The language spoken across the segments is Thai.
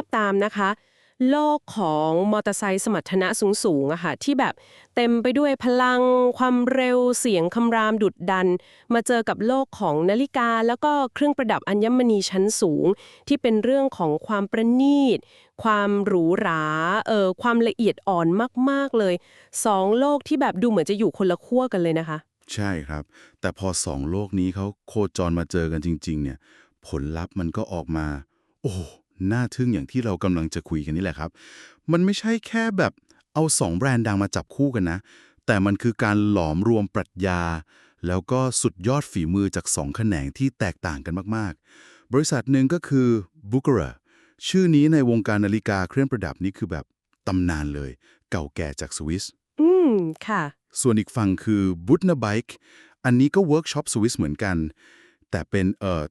าพตามนะคะ โลกของมอเตอร์ไซค์สมรรถนะสูงๆอะค่ะที่แบบเต็มไปด้วยพลัง ความเร็วเสียงคำรามดุดดัน มาเจอกับโลกของนาฬิกา แล้วก็เครื่องประดับอัญมณีชั้นสูง ที่เป็นเรื่องของความประณีต ความหรูหราเออความละเอียดอ่อนมากๆเลยสองโลกที่แบบดูเหมือนจะอยู่คนละขั้วกันเลยนะคะ ใช่ครับ แต่พอสองโลกนี้เขาโคจรมาเจอกันจริง ๆ เนี่ย ผลลัพธ์มันก็ออกมา โอ้ น่าทึ่งอย่างที่เรากำลังจะคุยกันนี่แหละครับ มันไม่ใช่แค่แบบเอาสองแบรนด์ดังมาจับคู่กันนะ แต่มันคือการหลอมรวมปรัชญา แล้วก็สุดยอดฝีมือจากสองแขนงที่แตกต่างกันมากๆ บริษัทหนึ่งก็คือ b u c h a r a ชื่อนี้ในวงการนาฬิกาเครื่องประดับนี่คือแบบตำนานเลย เก่าแก่จากสวิสอืม ค่ะ ส่วนอีกฝั่งคือ b u t n a Bike อันนี้ก็เวิร์กช็อปสวิสเหมือนกัน แต่เป็นเอ่อ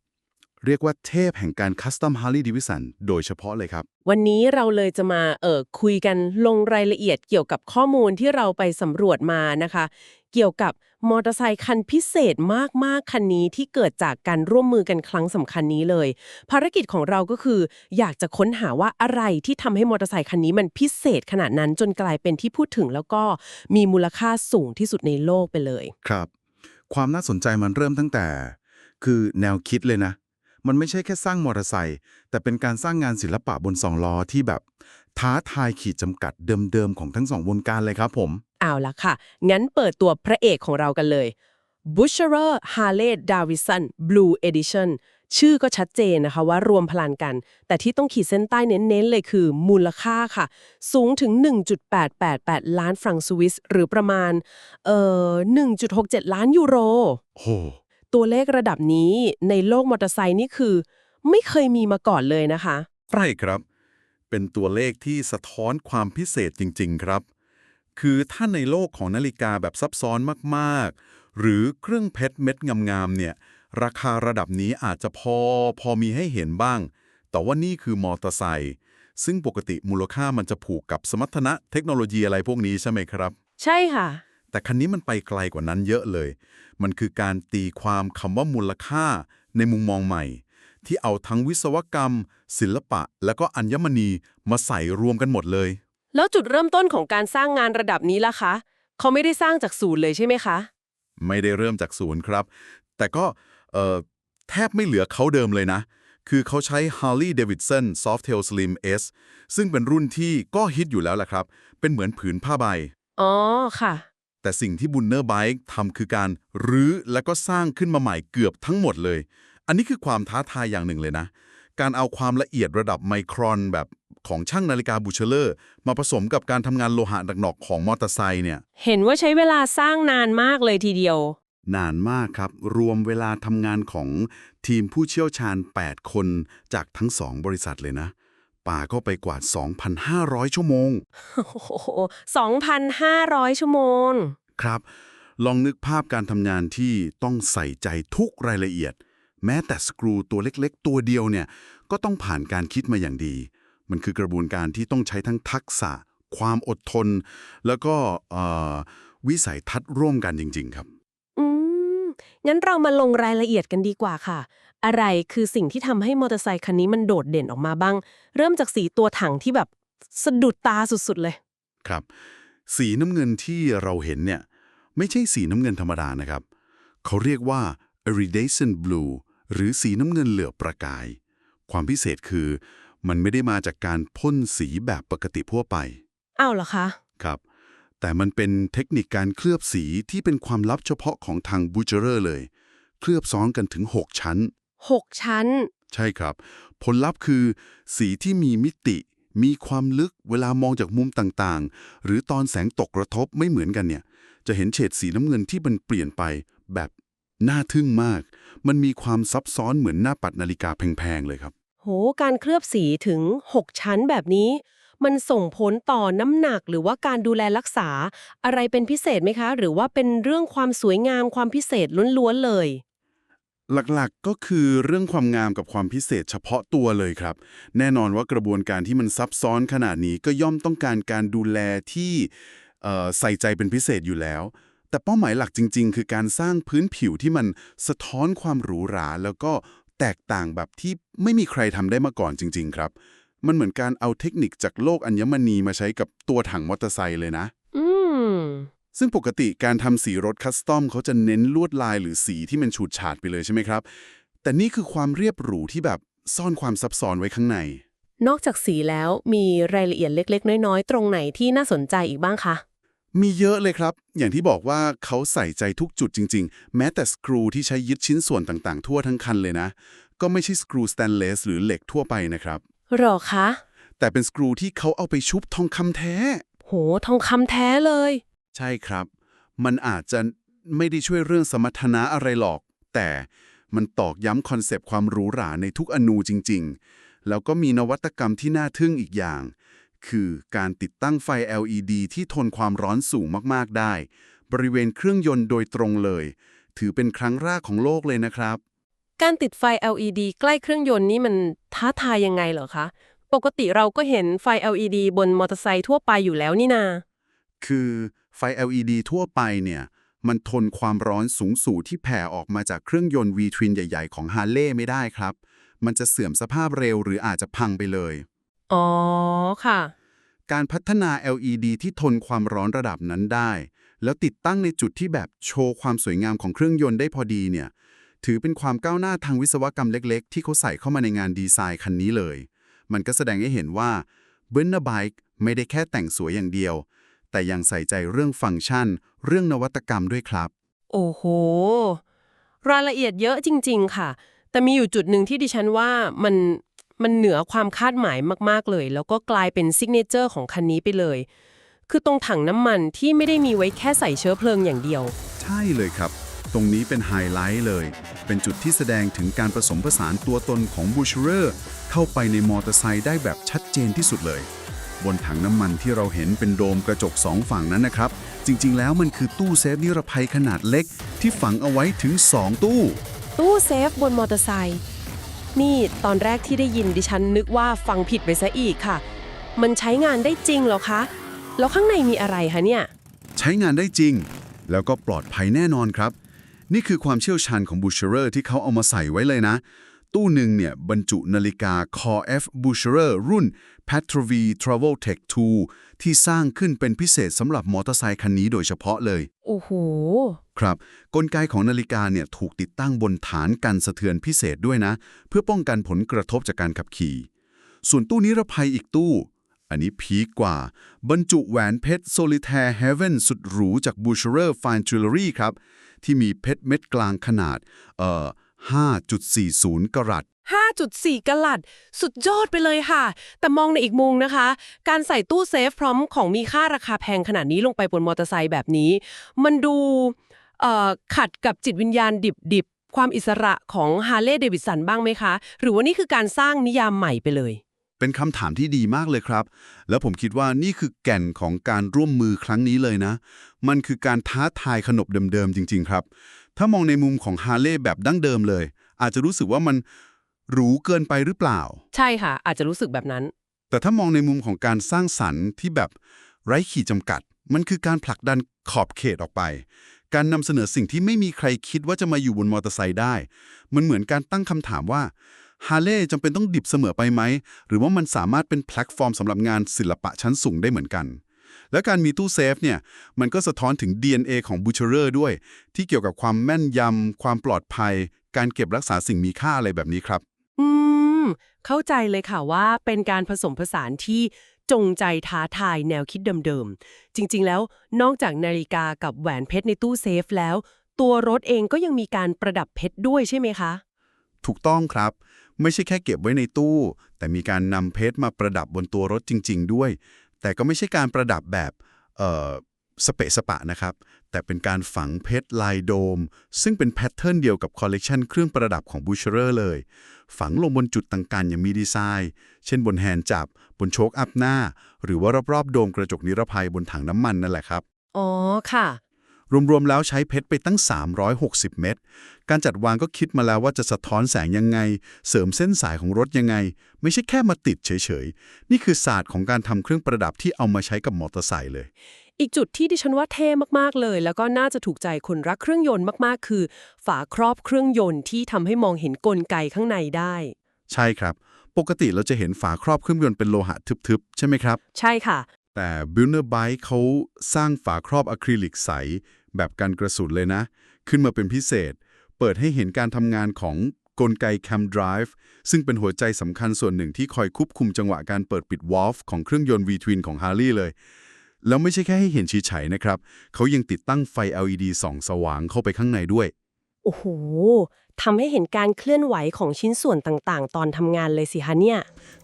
เรียกว่าเทพแห่งการคัสตอมฮาร์ลีดิวิสันโดยเฉพาะเลยครับ วันนี้เราเลยจะมาเอ่อคุยกันลงรายละเอียดเกี่ยวกับข้อมูลที่เราไปสำรวจมานะคะ เกี่ยวกับมอเตอร์ไซคันพิเศษมากๆ คันนี้ที่เกิดจากการร่วมมือกันครั้งสำคัญนี้เลย ภารกิจของเราก็คือ อยากจะค้นหาว่าอะไรที่ทำให้มอเตอร์ไซคันนี้มันพิเศษขนาดนั้นจนกลายเป็นที่พูดถึง แล้วก็มีมูลค่าสูงที่สุดในโลกไปเลย ครับ ความน่าสนใจมันเริ่มตั้งแต่ คือแนวคิดเลยนะ มันไม่ใช่แค่สร้างมอเตอร์ไซค์แต่เป็นการสร้างงานศิลปะบนสองล้อที่แบบ ท้าทายขีดจำกัดเดิมๆของทั้งสองวงการเลยครับผม เอาละค่ะ งั้นเปิดตัวพระเอกของเรากันเลย b u s h e r Harley Davidson Blue Edition ชื่อก็ชัดเจนนะคะว่ารวมพลังกัน แต่ที่ต้องขีดเส้นใต้เน้นๆเลยคือ มูลค่าค่ะ สูงถึง 1.888 ล้านฟรังก์สวิส หรือประมาณเอ่อ1.67 ล้านยูโรโห ตัวเลขระดับนี้ในโลกมอเตอร์ไซค์นี่คือ ไม่เคยมีมาก่อนเลยนะคะ ใช่ครับ เป็นตัวเลขที่สะท้อนความพิเศษจริง ๆ ครับ คือถ้าในโลกของนาฬิกาแบบซับซ้อนมากๆ หรือเครื่องเพชรเม็ดงามๆเนี่ย ราคาระดับนี้อาจจะพอพอมีให้เห็นบ้าง แต่ว่านี่คือมอเตอร์ไซค์ซึ่งปกติมูลค่ามันจะผูกกับสมรรถนะเทคโนโลยีอะไรพวกนี้ใช่ไหมครับ ใช่ค่ะ แต่คันนี้มันไปไกลกว่านั้นเยอะเลย มันคือการตีความคำว่ามูลค่าในมุมมองใหม่ ที่เอาทั้งวิศวกรรม ศิลปะ แล้วก็อัญมณีมาใส่รวมกันหมดเลย แล้วจุดเริ่มต้นของการสร้างงานระดับนี้ล่ะคะ เขาไม่ได้สร้างจากศูนย์เลยใช่ไหมคะ ไม่ได้เริ่มจากศูนย์ครับ แต่ก็เอ่อแทบไม่เหลือเขาเดิมเลยนะ คือเขาใช้ Harley Davidson Softail Slim S ซึ่งเป็นรุ่นที่ก็ฮิตอยู่แล้วแหละครับ เป็นเหมือนผืนผ้าใบ อ๋อค่ะ แต่สิ่งที่บุนเนอร์ไบค์ทำคือการรื้อแล้วก็สร้างขึ้นมาใหม่เกือบทั้งหมดเลย อันนี้คือความท้าทายอย่างหนึ่งเลยนะ การเอาความละเอียดระดับไมครอนแบบของช่างนาฬิกาบูเชเลอร์ มาผสมกับการทำงานโลหะหนักๆของมอเตอร์ไซค์เนี่ย เห็นว่าใช้เวลาสร้างนานมากเลยทีเดียว นานมากครับ รวมเวลาทำงานของทีมผู้เชี่ยวชาญ 8 คนจากทั้งสองบริษัทเลยนะ ป่าก็ไปกว่า 2,500 ชั่วโมง โอ้โห2,500 ชั่วโมง ครับ ลองนึกภาพการทำงานที่ต้องใส่ใจทุกรายละเอียด แม้แต่สกรูตัวเล็กๆ ตัวเดียวเนี่ย ก็ต้องผ่านการคิดมาอย่างดี มันคือกระบวนการที่ต้องใช้ทั้งทักษะ ความอดทน แล้วก็เอ่อวิสัยทัศน์ร่วมกันจริง ๆ ครับอืมงั้นเรามาลงรายละเอียดกันดีกว่าค่ะ อะไรคือสิ่งที่ทำให้มอเตอร์ไซคันนี้มันโดดเด่นออกมาบ้าง เริ่มจากสีตัวถังที่แบบสะดุดตาสุดๆเลย ครับ สีน้ำเงินที่เราเห็นเนี่ย ไม่ใช่สีน้ำเงินธรรมดานะครับ เขาเรียกว่า iridescent blue หรือสีน้ำเงินเหลือบประกาย ความพิเศษคือ มันไม่ได้มาจากการพ่นสีแบบปกติทั่วไป อ้าวเหรอคะ ครับ แต่มันเป็นเทคนิคการเคลือบสีที่เป็นความลับเฉพาะของทางบูเจอร์เลย เคลือบซ้อนกันถึง 6 ชั้น 6 ชั้น ใช่ครับ ผลลัพธ์คือ สีที่มีมิติ มีความลึกเวลามองจากมุมต่างๆ หรือตอนแสงตกกระทบไม่เหมือนกันเนี่ย จะเห็นเฉดสีน้ำเงินที่มันเปลี่ยนไปแบบน่าทึ่งมาก มันมีความซับซ้อนเหมือนหน้าปัดนาฬิกาแพงๆเลยครับ โห การเคลือบสีถึง 6 ชั้นแบบนี้ มันส่งผลต่อน้ำหนักหรือว่าการดูแลรักษาอะไรเป็นพิเศษไหมคะ หรือว่าเป็นเรื่องความสวยงามความพิเศษล้วนๆเลย หลักๆ ก็คือเรื่องความงามกับความพิเศษเฉพาะตัวเลยครับ แน่นอนว่ากระบวนการที่มันซับซ้อนขนาดนี้ก็ย่อมต้องการการดูแลที่ใส่ใจเป็นพิเศษอยู่แล้ว แต่เป้าหมายหลักจริง ๆ คือการสร้างพื้นผิวที่มันสะท้อนความหรูหรา แล้วก็แตกต่างแบบที่ไม่มีใครทำได้มาก่อนจริง ๆ ครับ มันเหมือนการเอาเทคนิคจากโลกอัญมณีมาใช้กับตัวถังมอเตอร์ไซค์เลยนะ ซึ่งปกติการทำสีรถคัสตอมเขาจะเน้นลวดลายหรือสีที่มันฉูดฉาดไปเลยใช่ไหมครับ แต่นี่คือความเรียบหรูที่แบบซ่อนความซับซ้อนไว้ข้างใน นอกจากสีแล้วมีรายละเอียดเล็ก ๆ น้อยๆ ตรงไหนที่น่าสนใจอีกบ้างคะ มีเยอะเลยครับ อย่างที่บอกว่าเขาใส่ใจทุกจุดจริง ๆ แม้แต่สกรูที่ใช้ยึดชิ้นส่วนต่างๆ ทั่วทั้งคันเลยนะ ก็ไม่ใช่สกรูสแตนเลสหรือเหล็กทั่วไปนะครับหรอคะ แต่เป็นสกรูที่เขาเอาไปชุบทองคำแท้ โห ทองคำแท้เลย ใช่ครับ มันอาจจะไม่ได้ช่วยเรื่องสมรรถนะอะไรหรอก แต่มันตอกย้ำคอนเซปต์ความหรูหราในทุกอนูจริง ๆ แล้วก็มีนวัตกรรมที่น่าทึ่งอีกอย่าง คือการติดตั้งไฟ LED ที่ทนความร้อนสูงมากๆได้ บริเวณเครื่องยนต์โดยตรงเลย ถือเป็นครั้งแรกของโลกเลยนะครับ การติดไฟ LED ใกล้เครื่องยนต์นี่มันท้าทายยังไงเหรอคะ ปกติเราก็เห็นไฟ LED บนมอเตอร์ไซค์ทั่วไปอยู่แล้วนี่นา คือไฟ LED ทั่วไปเนี่ย มันทนความร้อนสูงสูที่แผ่ออกมาจากเครื่องยนต์ V-twin ใหญ่ๆ ของ Harley ไม่ได้ครับ มันจะเสื่อมสภาพเร็วหรืออาจจะพังไปเลย อ๋อ ค่ะ การพัฒนา LED ที่ทนความร้อนระดับนั้นได้ แล้วติดตั้งในจุดที่แบบโชว์ความสวยงามของเครื่องยนต์ได้พอดีเนี่ย ถือเป็นความก้าวหน้าทางวิศวกรรมเล็ก ๆ ที่เขาใส่เข้ามาในงานดีไซน์คันนี้เลย มันก็แสดงให้เห็นว่าเบนเนอร์ไบค์ไม่ได้แค่แต่งสวยอย่างเดียว แต่ยังใส่ใจเรื่องฟังก์ชัน เรื่องนวัตกรรมด้วยครับ โอ้โห รายละเอียดเยอะจริง ๆ ค่ะ แต่มีอยู่จุดหนึ่งที่ดิฉันว่ามันมันเหนือความคาดหมายมากๆเลย แล้วก็กลายเป็นซิกเนเจอร์ของคันนี้ไปเลย คือตรงถังน้ำมันที่ไม่ได้มีไว้แค่ใส่เชื้อเพลิงอย่างเดียว ใช่เลยครับ ตรงนี้เป็นไฮไลท์เลย เป็นจุดที่แสดงถึงการผสมผสานตัวตนของบูชเรอร์เข้าไปในมอเตอร์ไซค์ได้แบบชัดเจนที่สุดเลย บนถังน้ำมันที่เราเห็นเป็นโดมกระจกสองฝั่งนั้นนะครับ จริงๆ แล้วมันคือตู้เซฟนิรภัยขนาดเล็ก ที่ฝังเอาไว้ถึง 2 ตู้ ตู้เซฟบนมอเตอร์ไซค์นี่ตอนแรกที่ได้ยินดิฉันนึกว่าฟังผิดไปซะอีกค่ะ มันใช้งานได้จริงเหรอคะ แล้วข้างในมีอะไรคะเนี่ย ใช้งานได้จริง แล้วก็ปลอดภัยแน่นอนครับ นี่คือความเชี่ยวชาญของบูชเรอร์ที่เขาเอามาใส่ไว้เลยนะ ตู้หนึ่งเนี่ยบรรจุนาฬิกา Core F Boucherer รุ่น Petrovi Travel Tech 2 ที่สร้างขึ้นเป็นพิเศษสำหรับมอเตอร์ไซค์คันนี้โดยเฉพาะเลย โอ้โห ครับ กลไกของนาฬิกาเนี่ยถูกติดตั้งบนฐานกันสะเทือนพิเศษด้วยนะ เพื่อป้องกันผลกระทบจากการขับขี่ ส่วนตู้นิรภัยอีกตู้ อันนี้พีคกว่า บรรจุแหวนเพชร Solitaire Heaven สุดหรูจาก Boucherer Fine Jewelry ครับ ที่มีเพชรเม็ดกลางขนาด เอ่อ 5.40กะรัต 5.4กะลัด สุดยอดไปเลยค่ะ แต่มองในอีกมุมนะคะ การใส่ตู้เซฟพร้อมของมีค่าราคาแพงขนาดนี้ลงไปบนมอเตอร์ไซค์แบบนี้ มันดูเอ่อขัดกับจิตวิญญาณดิบๆ ความอิสระของฮาร์เลย์เดวิสันบ้างไหมคะ หรือว่านี่คือการสร้างนิยามใหม่ไปเลย เป็นคำถามที่ดีมากเลยครับ แล้วผมคิดว่านี่คือแก่นของการร่วมมือครั้งนี้เลยนะ มันคือการท้าทายขนบเดิมๆจริง ๆ ครับ ถ้ามองในมุมของฮาร์เลย์แบบดั้งเดิมเลย อาจจะรู้สึกว่ามันหรูเกินไปหรือเปล่า ใช่ค่ะ อาจจะรู้สึกแบบนั้น แต่ถ้ามองในมุมของการสร้างสรรค์ที่แบบไร้ขีดจำกัด มันคือการผลักดันขอบเขตออกไป การนำเสนอสิ่งที่ไม่มีใครคิดว่าจะมาอยู่บนมอเตอร์ไซค์ได้ มันเหมือนการตั้งคำถามว่าฮาร์เลย์จำเป็นต้องดิบเสมอไปไหม หรือว่ามันสามารถเป็นแพลตฟอร์มสำหรับงานศิลปะชั้นสูงได้เหมือนกัน และการมีตู้เซฟเนี่ยมันก็สะท้อนถึง DNA ของบูชเรอร์ด้วย ที่เกี่ยวกับความแม่นยำความปลอดภัย การเก็บรักษาสิ่งมีค่าอะไรแบบนี้ครับ อืม เข้าใจเลยค่ะว่าเป็นการผสมผสานที่จงใจท้าทายแนวคิดเดิมๆ จริงๆ แล้วนอกจากนาฬิกากับแหวนเพชรในตู้เซฟแล้ว ตัวรถเองก็ยังมีการประดับเพชรด้วยใช่ไหมคะ ถูกต้องครับ ไม่ใช่แค่เก็บไว้ในตู้ แต่มีการนำเพชรมาประดับบนตัวรถจริง ๆ ด้วย แต่ก็ไม่ใช่การประดับแบบสเปะสปะนะครับ แต่เป็นการฝังเพชรลายโดม ซึ่งเป็นแพทเทิร์นเดียวกับคอลเลกชันเครื่องประดับของบูชเชอร์เลย ฝังลงบนจุดต่างๆ อย่างมีดีไซน์ เช่นบนแฮนด์จับ บนโชคอัพหน้า หรือว่ารอบๆ โดมกระจกนิรภัยบนถังน้ำมันนั่นแหละครับ อ๋อค่ะ รวมๆแล้วใช้เพชรไปตั้ง 360 เม็ด การจัดวางก็คิดมาแล้วว่าจะสะท้อนแสงยังไง เสริมเส้นสายของรถยังไง ไม่ใช่แค่มาติดเฉยๆ นี่คือศาสตร์ของการทำเครื่องประดับที่เอามาใช้กับมอเตอร์ไซค์เลย อีกจุดที่ดิฉันว่าเท่มากๆเลย แล้วก็น่าจะถูกใจคนรักเครื่องยนต์มากๆ คือ ฝาครอบเครื่องยนต์ที่ทำให้มองเห็นกลไกข้างในได้ ใช่ครับ ปกติเราจะเห็นฝาครอบเครื่องยนต์เป็นโลหะทึบๆ ใช่ไหมครับ ใช่ค่ะแต่ b u n e r b i k e เขาสร้างฝาครอบอะคริลิกใส แบบกันกระสุนเลยนะ ขึ้นมาเป็นพิเศษ เปิดให้เห็นการทำงานของกลไก Cam Drive ซึ่งเป็นหัวใจสำคัญส่วนหนึ่งที่คอยควบคุมจังหวะการเปิดปิดวอลฟ์ของเครื่องยนต์ V-twin ของ Harley เลย แล้วไม่ใช่แค่ให้เห็นชี้ฉายนะครับ เขายังติดตั้งไฟ LED ส่องสว่างเข้าไปข้างในด้วย โอ้โหทำให้เห็นการเคลื่อนไหวของชิ้นส่วนต่างๆ ตอนทำงานเลยสิคะเนี่ย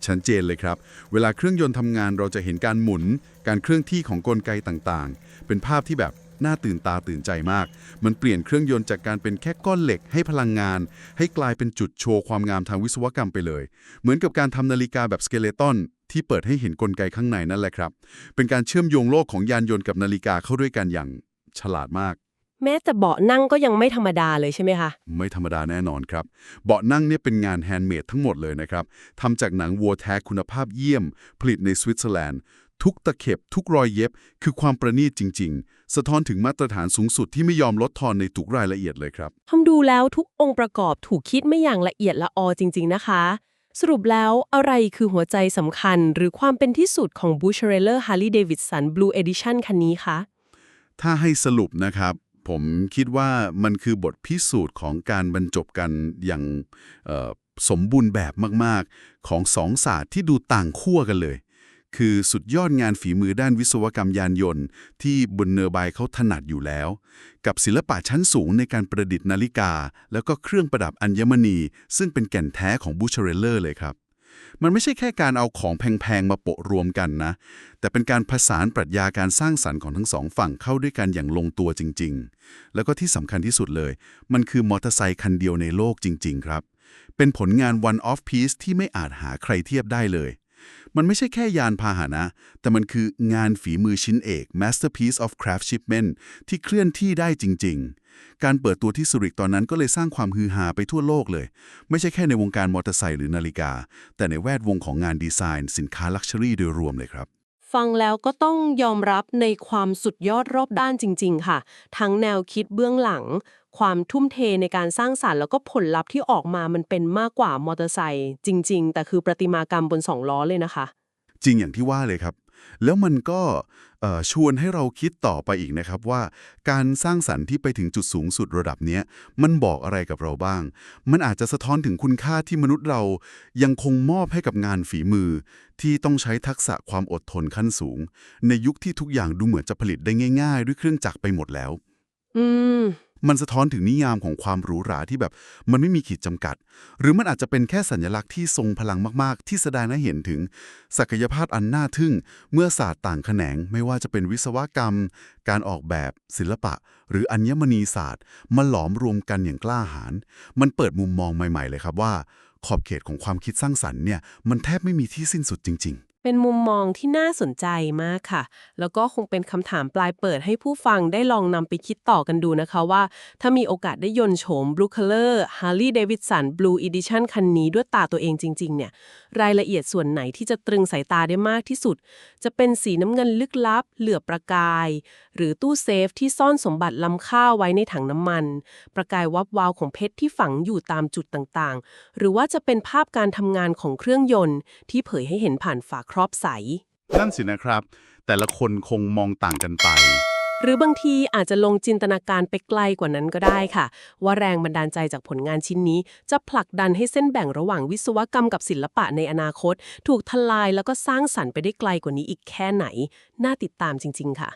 ชัดเจนเลยครับ เวลาเครื่องยนต์ทำงานเราจะเห็นการหมุน การเคลื่อนที่ของกลไกต่างๆ เป็นภาพที่แบบ น่าตื่นตาตื่นใจมาก มันเปลี่ยนเครื่องยนต์จากการเป็นแค่ก้อนเหล็กให้พลังงาน ให้กลายเป็นจุดโชว์ความงามทางวิศวกรรมไปเลย เหมือนกับการทำนาฬิกาแบบสเกเลตันที่เปิดให้เห็นกลไกข้างในนั่นแหละครับ เป็นการเชื่อมโยงโลกของยานยนต์กับนาฬิกาเข้าด้วยกันอย่างฉลาดมาก แม้แต่เบาะนั่งก็ยังไม่ธรรมดาเลยใช่ไหมคะ ไม่ธรรมดาแน่นอนครับ เบาะนั่งเนี่ยเป็นงานแฮนด์เมดทั้งหมดเลยนะครับทำจากหนังวัวแท้คุณภาพเยี่ยม ผลิตในสวิตเซอร์แลนด์ ทุกตะเข็บทุกรอยเย็บ คือความประณีตจริง ๆ สะท้อนถึงมาตรฐานสูงสุดที่ไม่ยอมลดทอนในทุกรายละเอียดเลยครับทำดูแล้วทุกองค์ประกอบถูกคิดไม่อย่างละเอียดละออจริง ๆ นะคะ สรุปแล้วอะไรคือหัวใจสำคัญ หรือความเป็นที่สุดของ Bush r a l e r Harley Davidson Blue Edition คันนี้คะถ้าให้สรุปนะครับ ผมคิดว่ามันคือบทพิสูจน์ของการบรรจบกันอย่างเอ่อสมบูรณ์แบบมาก ๆ ของสองศาสตร์ที่ดูต่างขั้วกันเลย คือสุดยอดงานฝีมือด้านวิศวกรรมยานยนต์ ที่บุนเนอร์ไบเขาถนัดอยู่แล้ว กับศิลปะชั้นสูงในการประดิษฐ์นาฬิกา แล้วก็เครื่องประดับอัญมณี ซึ่งเป็นแก่นแท้ของบูชเรลเลอร์เลยครับมันไม่ใช่แค่การเอาของแพง ๆ มาโปะรวมกันนะ แต่เป็นการผสานปรัชญาการสร้างสรรค์ของทั้งสองฝั่งเข้าด้วยกันอย่างลงตัวจริง ๆ แล้วก็ที่สำคัญที่สุดเลย มันคือมอเตอร์ไซค์คันเดียวในโลกจริง ๆ ครับ เป็นผลงาน one of piece ที่ไม่อาจหาใครเทียบได้เลย มันไม่ใช่แค่ยานพาหนะ แต่มันคืองานฝีมือชิ้นเอก masterpiece of craftsmanship ที่เคลื่อนที่ได้จริง ๆ การเปิดตัวที่สุริกตอนนั้นก็เลยสร้างความฮือฮาไปทั่วโลกเลย ไม่ใช่แค่ในวงการมอเตอร์ไซค์หรือนาฬิกา แต่ในแวดวงของงานดีไซน์ สินค้าลักชัวรี่โดยรวมเลยครับ ฟังแล้วก็ต้องยอมรับในความสุดยอดรอบด้านจริง ๆ ค่ะ ทั้งแนวคิดเบื้องหลัง ความทุ่มเทในการสร้างสารรค์แล้วก็ผลลัพธ์ที่ออกมามันเป็นมากกว่ามอเตอร์ไซค์จริง ๆ แต่คือประติมากรรมบนสองล้อเลยนะคะ จริงอย่างที่ว่าเลยครับ แล้วมันก็ชวนให้เราคิดต่อไปอีกนะครับว่า การสร้างสรรค์ที่ไปถึงจุดสูงสุดระดับนี้มันบอกอะไรกับเราบ้าง มันอาจจะสะท้อนถึงคุณค่าที่มนุษย์เรายังคงมอบให้กับงานฝีมือ ที่ต้องใช้ทักษะความอดทนขั้นสูง ในยุคที่ทุกอย่างดูเหมือนจะผลิตได้ง่าย ๆ ด้วยเครื่องจักรไปหมดแล้ว อืม มันสะท้อนถึงนิยามของความหรูหราที่แบบ มันไม่มีขีดจำกัด หรือมันอาจจะเป็นแค่สัญลักษณ์ที่ทรงพลังมากๆ ที่แสดงให้เห็นถึง ศักยภาพอันน่าทึ่ง เมื่อศาสตร์ต่างแขนง ไม่ว่าจะเป็นวิศวกรรม การออกแบบ ศิลปะ หรืออัญมณีศาสตร์มาหลอมรวมกันอย่างกล้าหาญมันเปิดมุมมองใหม่ ๆ เลยครับว่า ขอบเขตของความคิดสร้างสรรค์เนี่ยมันแทบไม่มีที่สิ้นสุดจริง ๆ เป็นมุมมองที่น่าสนใจมากค่ะ แล้วก็คงเป็นคำถามปลายเปิดให้ผู้ฟังได้ลองนำไปคิดต่อกันดูนะคะว่า ถ้ามีโอกาสได้ยนต์โฉม Blue Color Harley Davidson Blue Edition คันนี้ด้วยตาตัวเองจริง ๆ เนี่ย รายละเอียดส่วนไหนที่จะตรึงสายตาได้มากที่สุด จะเป็นสีน้ำเงินลึกลับ เหลือบประกาย หรือตู้เซฟที่ซ่อนสมบัติล้ำค่าไว้ในถังน้ำมัน ประกายวับวาวของเพชรที่ฝังอยู่ตามจุดต่างๆ หรือว่าจะเป็นภาพการทำงานของเครื่องยนต์ที่เผยให้เห็นผ่านฝาครอบใส นั่นสินะครับ แต่ละคนคงมองต่างกันไป หรือบางทีอาจจะลงจินตนาการไปไกลกว่านั้นก็ได้ค่ะ ว่าแรงบันดาลใจจากผลงานชิ้นนี้ จะผลักดันให้เส้นแบ่งระหว่างวิศวกรรมกับศิลปะในอนาคต ถูกทลายแล้วก็สร้างสรรค์ไปได้ไกลกว่านี้อีกแค่ไหน น่าติดตามจริง ๆ ค่ะ